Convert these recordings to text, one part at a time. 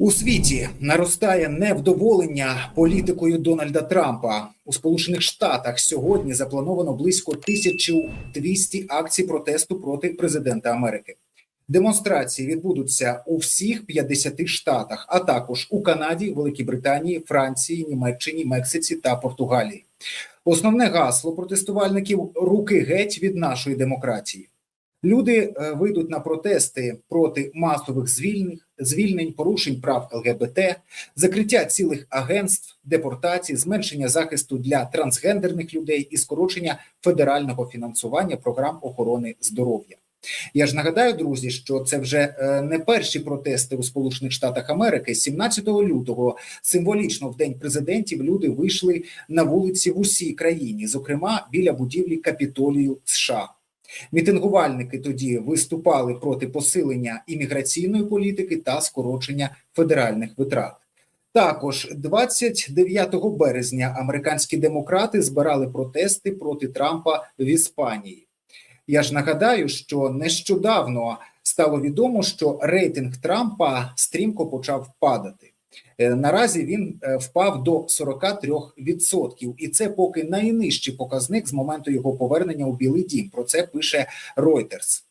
У світі наростає невдоволення політикою Дональда Трампа у Сполучених Штатах. Сьогодні заплановано близько 1200 акцій протесту проти президента Америки. Демонстрації відбудуться у всіх 50 штатах, а також у Канаді, Великій Британії, Франції, Німеччині, Мексиці та Португалії. Основне гасло протестувальників руки геть від нашої демократії. Люди е, вийдуть на протести проти масових звільнень, звільнень, порушень прав ЛГБТ, закриття цілих агентств, депортації, зменшення захисту для трансгендерних людей і скорочення федерального фінансування програм охорони здоров'я. Я ж нагадаю, друзі, що це вже е, не перші протести у Сполучених Штатах Америки. 17 лютого символічно в день президентів люди вийшли на вулиці в усій країні, зокрема біля будівлі Капітолію США. Мітингувальники тоді виступали проти посилення імміграційної політики та скорочення федеральних витрат. Також 29 березня американські демократи збирали протести проти Трампа в Іспанії. Я ж нагадаю, що нещодавно стало відомо, що рейтинг Трампа стрімко почав падати. Е, Наразі він е, впав до 43%, і це поки найнижчий показник з моменту його повернення у Білий Дім. Про це пише Reuters.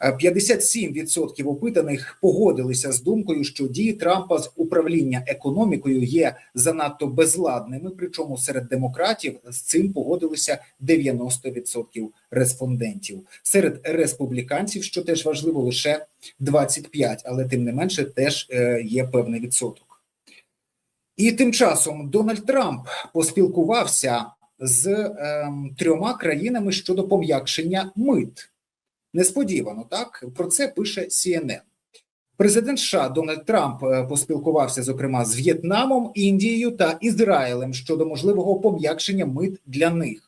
Е, 57% опитаних погодилися з думкою, що дії Трампа з управління економікою є занадто безладними. Причому серед демократів з цим погодилися 90% респондентів. Серед республіканців, що теж важливо, лише 25%, але тим не менше теж е, є певний відсоток. І тим часом Дональд Трамп поспілкувався з е, трьома країнами щодо пом'якшення мит. Несподівано так про це пише CNN. Президент США Дональд Трамп е, поспілкувався зокрема з В'єтнамом, Індією та Ізраїлем щодо можливого пом'якшення мит для них.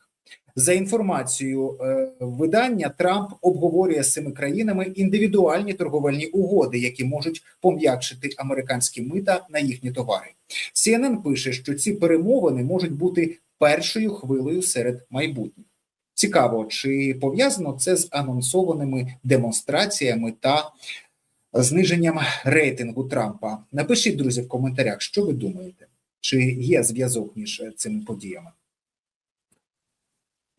За інформацією е, видання, Трамп обговорює з цими країнами індивідуальні торговельні угоди, які можуть пом'якшити американські мита на їхні товари. CNN пише, що ці перемовини можуть бути першою хвилею серед майбутніх. Цікаво, чи пов'язано це з анонсованими демонстраціями та зниженням рейтингу Трампа? Напишіть, друзі, в коментарях, що ви думаєте, чи є зв'язок між цими подіями.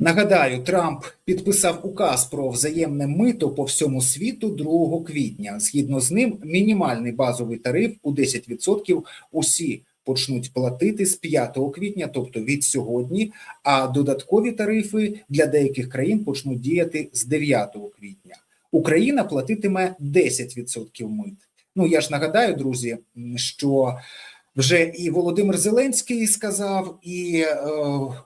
Нагадаю, Трамп підписав указ про взаємне мито по всьому світу 2 квітня. Згідно з ним, мінімальний базовий тариф у 10% усі почнуть платити з 5 квітня, тобто від сьогодні. А додаткові тарифи для деяких країн почнуть діяти з 9 квітня. Україна платитиме 10% мит. Ну я ж нагадаю, друзі, що вже і Володимир Зеленський сказав, і е,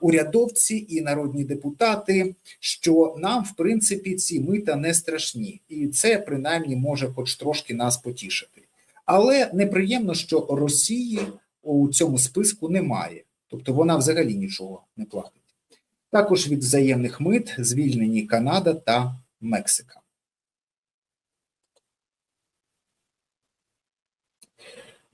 урядовці, і народні депутати, що нам, в принципі, ці мита не страшні, і це принаймні може, хоч трошки нас потішити. Але неприємно, що Росії у цьому списку немає, тобто вона взагалі нічого не платить. Також від взаємних мит звільнені Канада та Мексика.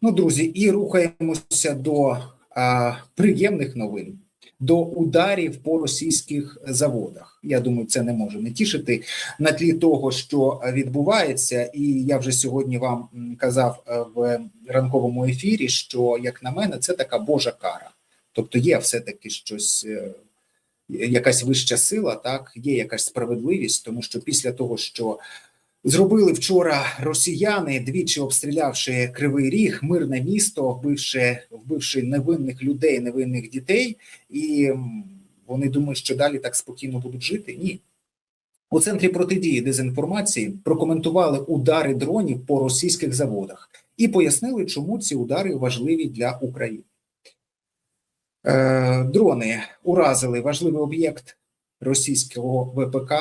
Ну, друзі, і рухаємося до а, приємних новин, до ударів по російських заводах. Я думаю, це не може не тішити на тлі того, що відбувається, і я вже сьогодні вам казав в ранковому ефірі, що як на мене, це така божа кара. Тобто, є все-таки щось, е, якась вища сила, так є якась справедливість, тому що після того, що Зробили вчора росіяни, двічі обстрілявши кривий ріг, мирне місто, вбивши вбивши невинних людей, невинних дітей, і вони думають, що далі так спокійно будуть жити. Ні. У центрі протидії дезінформації прокоментували удари дронів по російських заводах і пояснили, чому ці удари важливі для України. Е, Дрони уразили важливий об'єкт російського ВПК,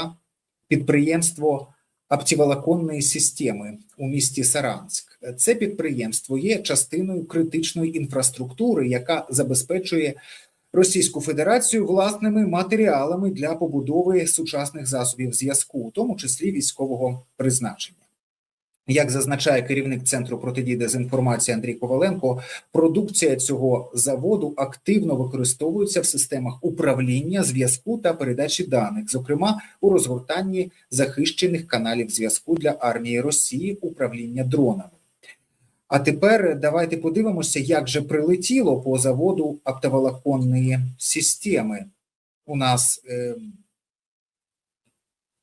підприємство оптіволоконної системи у місті Саранськ. Це підприємство є частиною критичної інфраструктури, яка забезпечує Російську Федерацію власними матеріалами для побудови сучасних засобів зв'язку, у тому числі військового призначення. Як зазначає керівник центру протидії дезінформації Андрій Коваленко, продукція цього заводу активно використовується в системах управління зв'язку та передачі даних, зокрема у розгортанні захищених каналів зв'язку для армії Росії управління дронами. А тепер давайте подивимося, як же прилетіло по заводу оптоволоконної системи. У нас, е,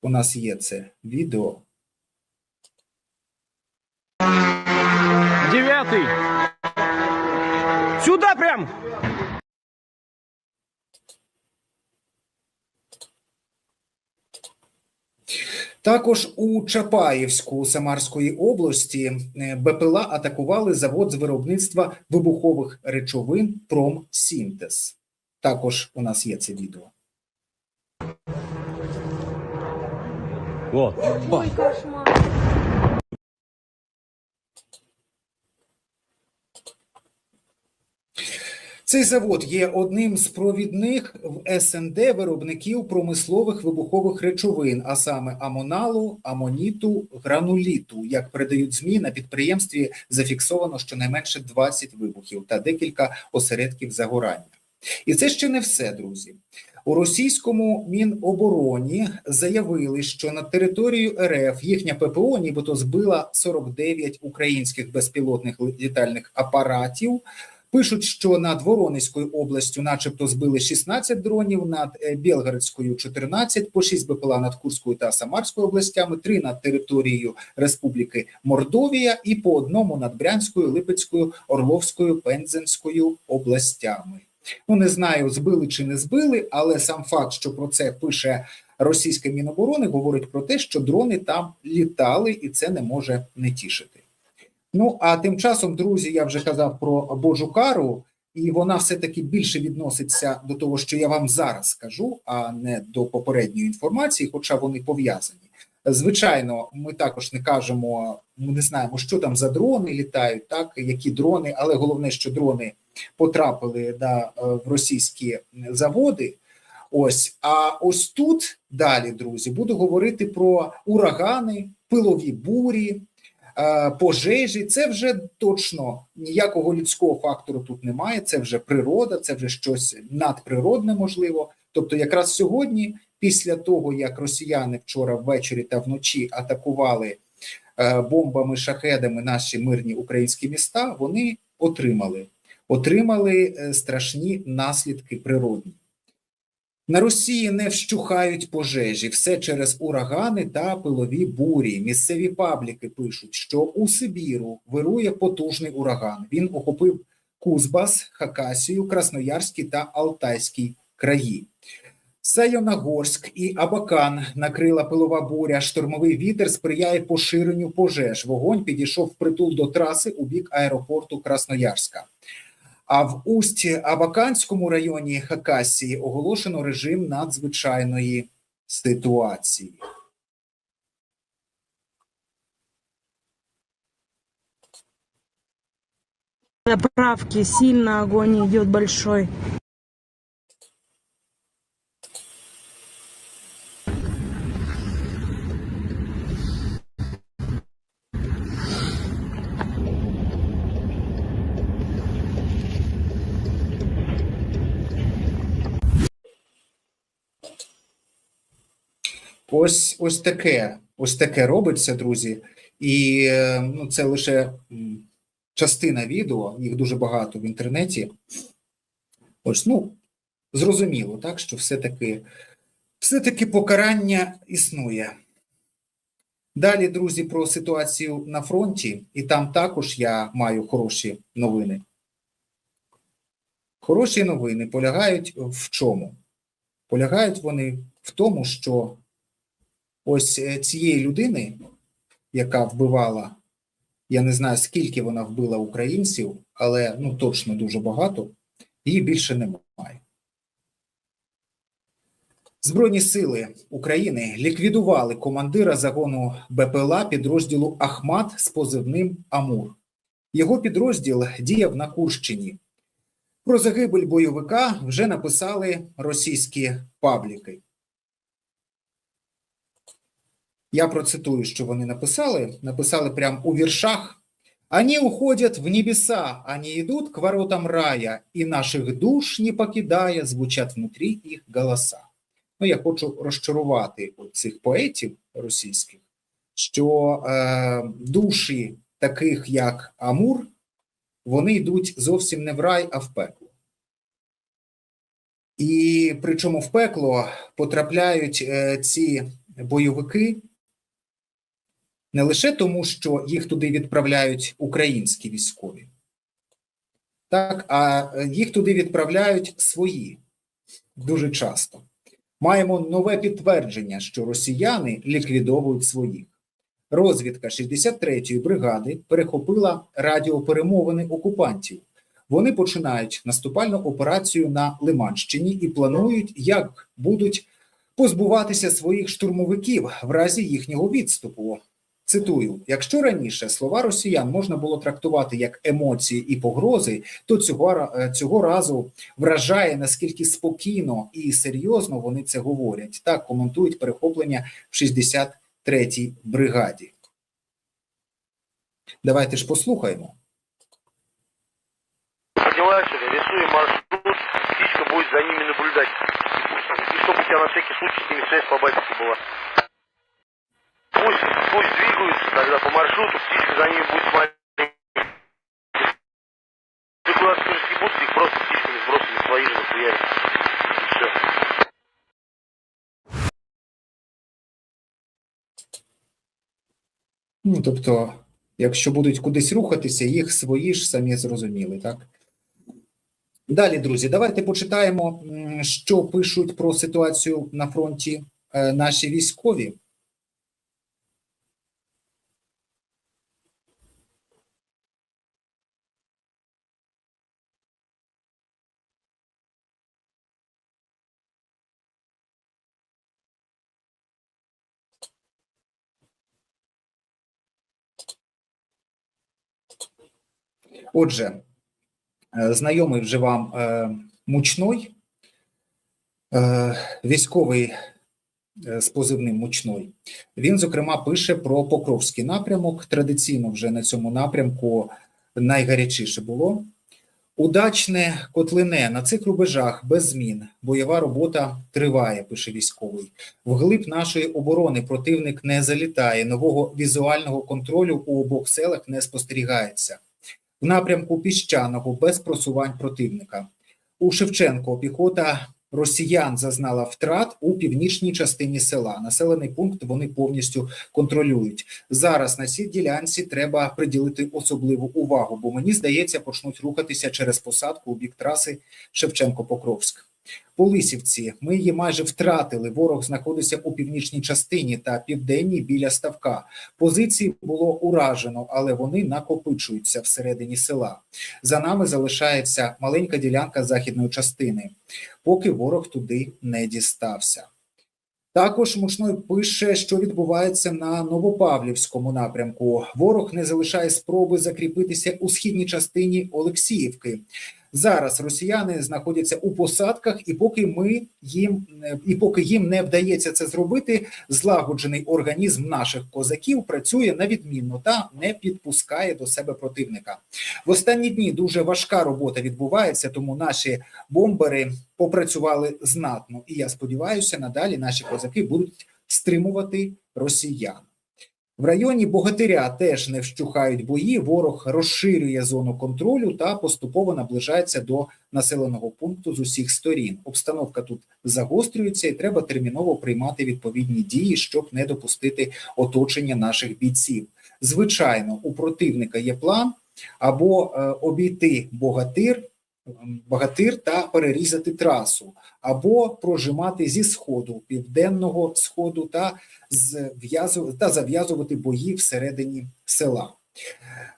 у нас є це відео. Девятый. Сюда прям. Також у Чапаївську Самарської області е, БПЛА атакували завод з виробництва вибухових речовин Промсінтез. Також у нас є це відео. Вот. Ой, кошмар. Цей завод є одним з провідних в СНД виробників промислових вибухових речовин, а саме амоналу, амоніту, грануліту. Як передають змі на підприємстві, зафіксовано щонайменше 20 вибухів та декілька осередків загорання. І це ще не все, друзі. У російському мінобороні заявили, що на територію РФ їхня ППО нібито збила 49 українських безпілотних літальних апаратів. Пишуть, що над Воронезькою областю, начебто, збили 16 дронів, над е, Білгородською 14, по 6 БПЛА над Курською та Самарською областями, 3 над територією Республіки Мордовія і по одному над Брянською, Липецькою, Орловською, Пензенською областями. Ну не знаю, збили чи не збили, але сам факт, що про це пише російське міноборони, говорить про те, що дрони там літали, і це не може не тішити. Ну а тим часом, друзі, я вже казав про Божу кару, і вона все-таки більше відноситься до того, що я вам зараз скажу, а не до попередньої інформації, хоча вони пов'язані. Звичайно, ми також не кажемо, ми не знаємо, що там за дрони літають, так які дрони, але головне, що дрони потрапили да, в російські заводи. Ось, а ось тут далі, друзі, буду говорити про урагани, пилові бурі, е, пожежі. Це вже точно ніякого людського фактору тут немає. Це вже природа, це вже щось надприродне, можливо. Тобто, якраз сьогодні, після того як росіяни вчора ввечері та вночі атакували е, бомбами, шахедами наші мирні українські міста, вони отримали отримали е, страшні наслідки природні. На Росії не вщухають пожежі, все через урагани та пилові бурі. Місцеві пабліки пишуть, що у Сибіру вирує потужний ураган. Він охопив Кузбас, Хакасію, Красноярський та Алтайський краї. Сайонагорськ і Абакан накрила пилова буря. Штормовий вітер сприяє поширенню пожеж. Вогонь підійшов впритул до траси у бік аеропорту Красноярська. А в Усті Абаканському районі Хакасії оголошено режим надзвичайної ситуації. Заправки сильно огонь идет большой. Ось ось таке, ось таке робиться, друзі. І е, ну, це лише частина відео, їх дуже багато в інтернеті. Ось, ну, зрозуміло, так, що все-таки все-таки покарання існує. Далі, друзі, про ситуацію на фронті, і там також я маю хороші новини. Хороші новини полягають в чому? Полягають вони в тому, що ось е, цієї людини, яка вбивала, я не знаю, скільки вона вбила українців, але ну точно дуже багато, її більше немає. Збройні сили України ліквідували командира загону БПЛА підрозділу Ахмат з позивним Амур. Його підрозділ діяв на Курщині. Про загибель бойовика вже написали російські пабліки. Я процитую, що вони написали. Написали прямо у віршах. Они уходят в небеса, они идут к воротам рая, и наших душ не покидая, звучать внутрі їх голоса. Ну, я хочу розчарувати цих поетів російських, що е, душі таких як Амур, вони йдуть зовсім не в рай, а в пекло. І причому в пекло потрапляють е, ці бойовики не лише тому, що їх туди відправляють українські військові, так, а е, їх туди відправляють свої дуже часто. Маємо нове підтвердження, що росіяни ліквідовують своїх. Розвідка 63-ї бригади перехопила радіоперемовини окупантів. Вони починають наступальну операцію на Лиманщині і планують, як будуть позбуватися своїх штурмовиків в разі їхнього відступу. Цитую: якщо раніше слова росіян можна було трактувати як емоції і погрози, то цього, е, цього разу вражає наскільки спокійно і серйозно вони це говорять. Так коментують перехоплення в 63-й бригаді. Давайте ж послухаємо. Рисуем маршрут, птичка будет за ними наблюдать. И чтобы у тебя на всякий случай с ними связь по батике была. Пусть, пусть двигаются тогда по маршруту, птичка за ними будет смотреть. Ты куда скажешь, ебутся, их просто птичками сбросили свои же нахуярить. И все. Ну, тобто, якщо будуть кудись рухатися, їх свої ж самі зрозуміли, так? Далі, друзі, давайте почитаємо, що пишуть про ситуацію на фронті е, наші військові. Отже, е, знайомий вже вам е, мучной, е, військовий з позивним мучной. Він, зокрема, пише про Покровський напрямок. Традиційно вже на цьому напрямку найгарячіше було. Удачне котлине на цих рубежах без змін. Бойова робота триває, пише військовий. Вглиб нашої оборони противник не залітає. Нового візуального контролю у обох селах не спостерігається в напрямку піщаного без просувань противника. У Шевченко піхота росіян зазнала втрат у північній частині села. Населений пункт вони повністю контролюють. Зараз на цій ділянці треба приділити особливу увагу, бо мені здається, почнуть рухатися через посадку у бік траси Шевченко-Покровськ. По Лисівці ми її майже втратили. Ворог знаходиться у північній частині та південній біля ставка. Позиції було уражено, але вони накопичуються всередині села. За нами залишається маленька ділянка західної частини, поки ворог туди не дістався. Також Мушной пише, що відбувається на Новопавлівському напрямку. Ворог не залишає спроби закріпитися у східній частині Олексіївки. Зараз росіяни знаходяться у посадках, і поки ми їм і поки їм не вдається це зробити, злагоджений організм наших козаків працює на відмінно та не підпускає до себе противника. В останні дні дуже важка робота відбувається, тому наші бомбери попрацювали знатно. І я сподіваюся, надалі наші козаки будуть стримувати росіян. В районі Богатиря теж не вщухають бої. Ворог розширює зону контролю та поступово наближається до населеного пункту з усіх сторін. Обстановка тут загострюється, і треба терміново приймати відповідні дії, щоб не допустити оточення наших бійців. Звичайно, у противника є план або е, обійти богатир. М, Богатир та перерізати трасу, або прожимати зі сходу південного сходу та зв'язу- та зав'язувати бої всередині села.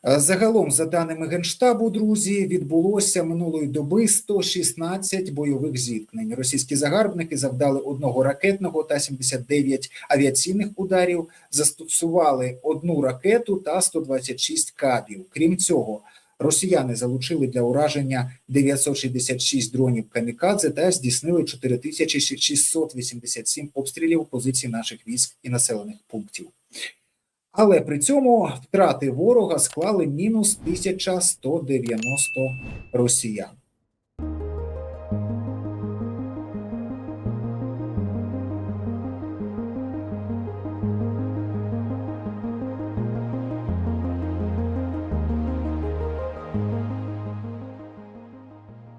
Е, Загалом, за даними Генштабу, друзі, відбулося минулої доби 116 бойових зіткнень. Російські загарбники завдали одного ракетного та 79 авіаційних ударів, застосували одну ракету та 126 кабів. Крім цього, росіяни залучили для ураження 966 дронів камікадзе та здійснили 4687 обстрілів позицій наших військ і населених пунктів. Але при цьому втрати ворога склали мінус 1190 росіян.